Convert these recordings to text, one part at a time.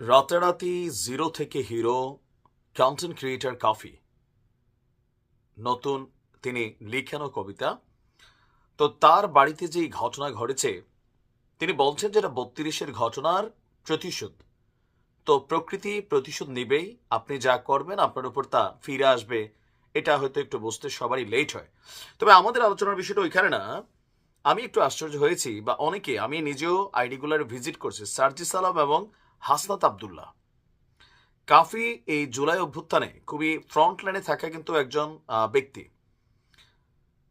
রাতারাতি জিরো থেকে hero content creator কাফি। নতুন তিনি লিখেনও কবিতা। তো তার বাড়িতে যেই ঘটনা ঘটেছে, তিনি বলছেন যেটা বত্রিশের ঘটনার প্রতিশোধ। তো প্রকৃতি প্রতিশোধ নেবেই, আপনি যা করবেন আপনার উপর তা ফিরে আসবে, এটা হয়তো একটু বুঝতে সবারই লেট হয়। তবে আমাদের আলোচনার বিষয়টা ওইখানে না, আমি একটু আশ্চর্য হয়েছি বা অনেকে, আমি নিজেও আইডিগুলার ভিজিট করছি সার্জিস আলম এবং হাসনাত আবদুল্লাহ। কাফি এই জুলাই অভ্যুত্থানে খুবই ফ্রন্ট লাইনে থাকা কিন্তু একজন ব্যক্তি।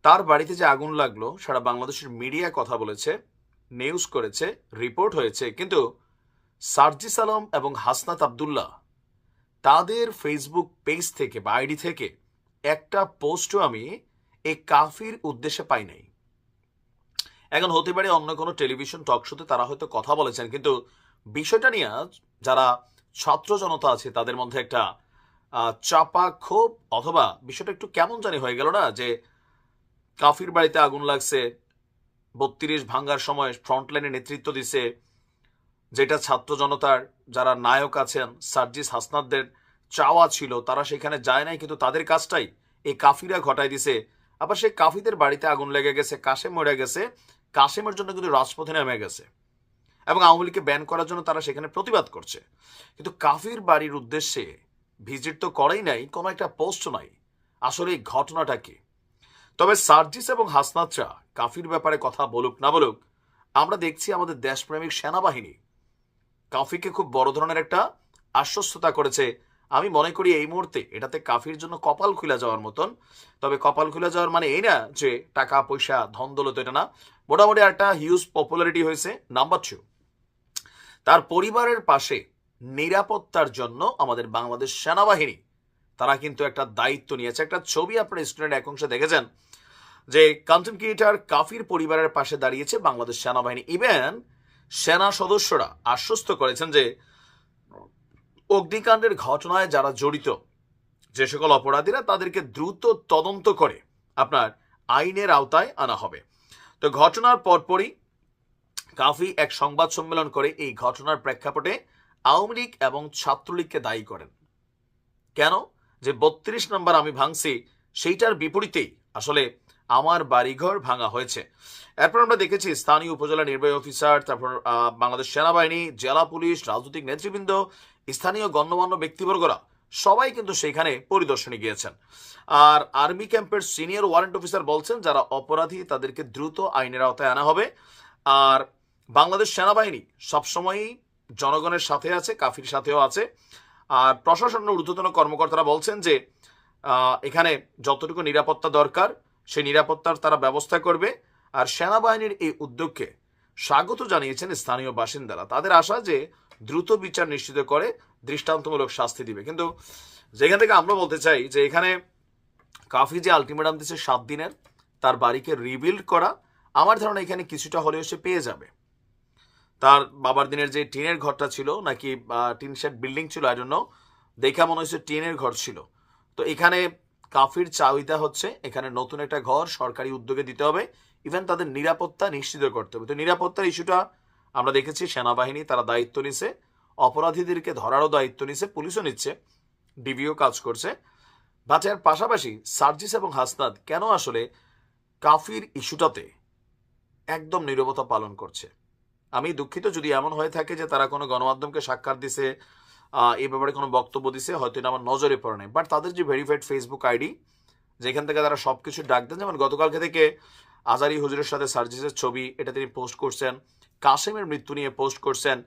তার বাড়িতে যে আগুন লাগল, সারা বাংলাদেশের মিডিয়া কথা বলেছে নিউজ করেছে রিপোর্ট হয়েছে, কিন্তু সার্জিস আলম এবং হাসনাত আবদুল্লাহ তাদের ফেসবুক পেজ থেকে বা আইডি থেকে একটা পোস্টও আমি এই কাফির উদ্দেশ্যে পাই নাই। এখন হতে পারে অন্য কোনো টেলিভিশন টক শোতে তারা হয়তো কথা বলেছেন, কিন্তু বিষয়টা নিয়ে যারা ছাত্র জনতা আছে, তাদের মধ্যে একটা চাপা ক্ষোভ অথবা বিষয়টা একটু কেমন জানি হয়ে গেল না যে কাফির বাড়িতে আগুন লাগছে, বত্রিশ ভাঙ্গার সময় ফ্রন্ট লাইনে নেতৃত্ব দিছে, যেটা ছাত্র জনতার যারা নায়ক আছেন, সার্জিস হাসনাদদের চাওয়া ছিল, তারা সেখানে যায় নাই, কিন্তু তাদের কাজটাই এই কাফিরা ঘটায় দিছে। আবার সেই কাফিদের বাড়িতে আগুন লেগে গেছে, কাশেম মরে গেছে, কাশেমের জন্য কিন্তু রাজপথে নেমে গেছে। এবং আওয়ামী লীগকে ব্যান করার জন্য তারা সেখানে প্রতিবাদ করছে। কিন্তু কাফির বাড়ির উদ্দেশ্যে ভিজিট তো করেই নাই, কোনো একটা পোস্ট নাই। আসলে এই ঘটনাটা কি? তবে সার্জিস এবং হাসনাতরা কাফির ব্যাপারে কথা বলুক না বলুক, আমরা দেখছি আমাদের দেশপ্রেমিক সেনাবাহিনী কাফিকে খুব বড় ধরনের একটা আশ্বস্ততা করেছে। আমি মনে করি এই মুহূর্তে এটাতে কাফির জন্য কপাল খুলে যাওয়ার মতন। তবে কপাল খুলে যাওয়ার মানে এই না যে টাকা, পয়সা ধন দৌলত এটা না। মোটামুটি একটা হিউজ পপুলারিটি হয়েছে নাম্বার টু তার পরিবারের পাশে নিরাপত্তার জন্য আমাদের বাংলাদেশ সেনাবাহিনী, তারা কিন্তু একটা দায়িত্ব নিয়েছে। একটা ছবি আপনার স্ক্রিনের এক অংশে দেখেছেন যে কন্টেন্ট ক্রিয়েটার কাফির পরিবারের পাশে দাঁড়িয়েছে বাংলাদেশ সেনাবাহিনী। ইভেন সেনা সদস্যরা আশ্বস্ত করেছেন যে অগ্নিকাণ্ডের ঘটনায় যারা জড়িত যে সকল অপরাধীরা, তাদেরকে দ্রুত তদন্ত করে আপনার আইনের আওতায় আনা হবে। তো ঘটনার পরপরই কাফি এক সংবাদ সম্মেলন করে এই ঘটনার প্রেক্ষাপটে আওয়ামী লীগ এবং ছাত্রলীগকে দায়ী করেন। কেন? যে বত্রিশ নম্বর আমি ভাঙছি, সেইটার বিপরীতেই আসলে আমার বাড়িঘর ভাঙা হয়েছে। এরপর আমরা দেখেছি স্থানীয় উপজেলা নির্বাহী অফিসার, তারপর বাংলাদেশ সেনাবাহিনী, জেলা পুলিশ, রাজনৈতিক নেতৃবৃন্দ, স্থানীয় গণ্যমান্য ব্যক্তিবর্গরা সবাই কিন্তু সেখানে পরিদর্শনে গিয়েছেন। আর আর্মি ক্যাম্পের সিনিয়র ওয়ারেন্ট অফিসার বলছেন, যারা অপরাধী, তাদেরকে দ্রুত আইনের আওতায় আনা হবে। আর বাংলাদেশ সেনাবাহিনী সবসময়ই জনগণের সাথে আছে, কাফির সাথেও আছে। আর প্রশাসনের ঊর্ধ্বতন কর্মকর্তারা বলছেন যে এখানে যতটুকু নিরাপত্তা দরকার, সেই নিরাপত্তার তারা ব্যবস্থা করবে। আর সেনাবাহিনীর এই উদ্যোগকে স্বাগত জানিয়েছেন স্থানীয় বাসিন্দারা। তাদের আশা যে দ্রুত বিচার নিশ্চিত করে দৃষ্টান্তমূলক শাস্তি দিবে। কিন্তু যেখান থেকে আমরা বলতে চাই যে, এখানে কাফি যে আলটিমেটাম দিচ্ছে সাত দিনের, তার বাড়িকে রিবিল্ড করা, আমার ধারণা এখানে কিছুটা হলেও সে পেয়ে যাবে। তার বাবার দিনের যে টিনের ঘরটা ছিল, নাকি টিন শেড বিল্ডিং ছিল আই জন্য দেখা মনে হচ্ছে টিনের ঘর ছিল। তো এখানে কাফির চাহিদা হচ্ছে, এখানে নতুন একটা ঘর সরকারি উদ্যোগে দিতে হবে ইভেন তাদের নিরাপত্তা নিশ্চিত করতে হবে। তো নিরাপত্তার ইস্যুটা আমরা দেখেছি, সেনাবাহিনী তারা দায়িত্ব নিছে, অপরাধীদেরকে ধরারও দায়িত্ব নিছে, পুলিশও নিচ্ছে, ডিবিও কাজ করছে। বাট এর পাশাপাশি সার্জিস এবং হাসনাদ কেন আসলে কাফির ইস্যুটাতে একদম নীরবতা পালন করছে? আমি দুঃখিত যদি এমন হয়ে থাকে যে তারা কোনো গণমাধ্যমকে সাক্ষাৎ দিছে এই ব্যাপারে কোনো বক্তব্য দিছে, হয়তো এটা আমার নজরে পড়ে নাই। বাট তাদের যে ভেরিফাইড ফেসবুক আইডি যেখান থেকে তারা সব কিছু ডাক দেন, যেমন গতকালকে থেকে আজারি হুজুরের সাথে সার্জিসের ছবি, এটা তিনি পোস্ট করছেন, কাসেমের মৃত্যু নিয়ে পোস্ট করছেন,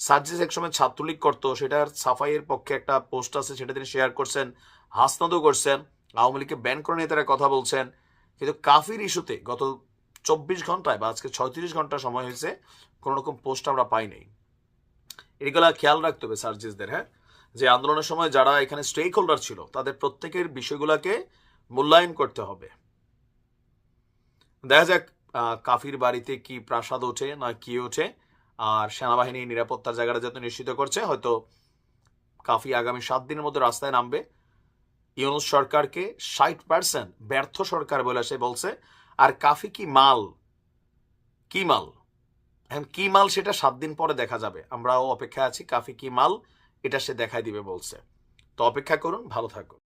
সার্জিস একসময় ছাত্রলীগ করতো, সেটার সাফাইয়ের পক্ষে একটা পোস্ট আছে, সেটা তিনি শেয়ার করছেন, হাসনাদও করছেন, আওয়ামী লীগকে ব্যান করে নিয়ে তারা কথা বলছেন। কিন্তু কাফির ইস্যুতে গত চব্বিশ ঘন্টায় বা আজকে ছয়ত্রিশ ঘণ্টা সময় হয়েছে, কোনো রকম পোস্ট আমরা পাই নাই এগুলা খেয়াল রাখতে হবে সার্জিসদের হ্যাঁ? যে আন্দোলনের সময় যারা এখানে স্টেক হোল্ডার ছিল, তাদের প্রত্যেকের বিষয়গুলোকে মূল্যায়ন করতে হবে। দেখা যাক কাফির বাড়িতে কি প্রাসাদ ওঠে না কি ওঠে, আর সেনাবাহিনী নিরাপত্তার জায়গাটা যাতে নিশ্চিত করছে। হয়তো কাফি আগামী সাত দিনের মধ্যে রাস্তায় নামবে। ইউনুস সরকারকে ষাট পার্সেন্ট ব্যর্থ সরকার বলে সে বলছে। আর কাফি কি মাল? কি মাল? এখন কি মাল সেটা সাত দিন পরে দেখা যাবে। আমরাও অপেক্ষা আছি, কাফি কি মাল? এটা সে দেখাই দিবে বলছে। তো অপেক্ষা করুন, ভালো থাকুন।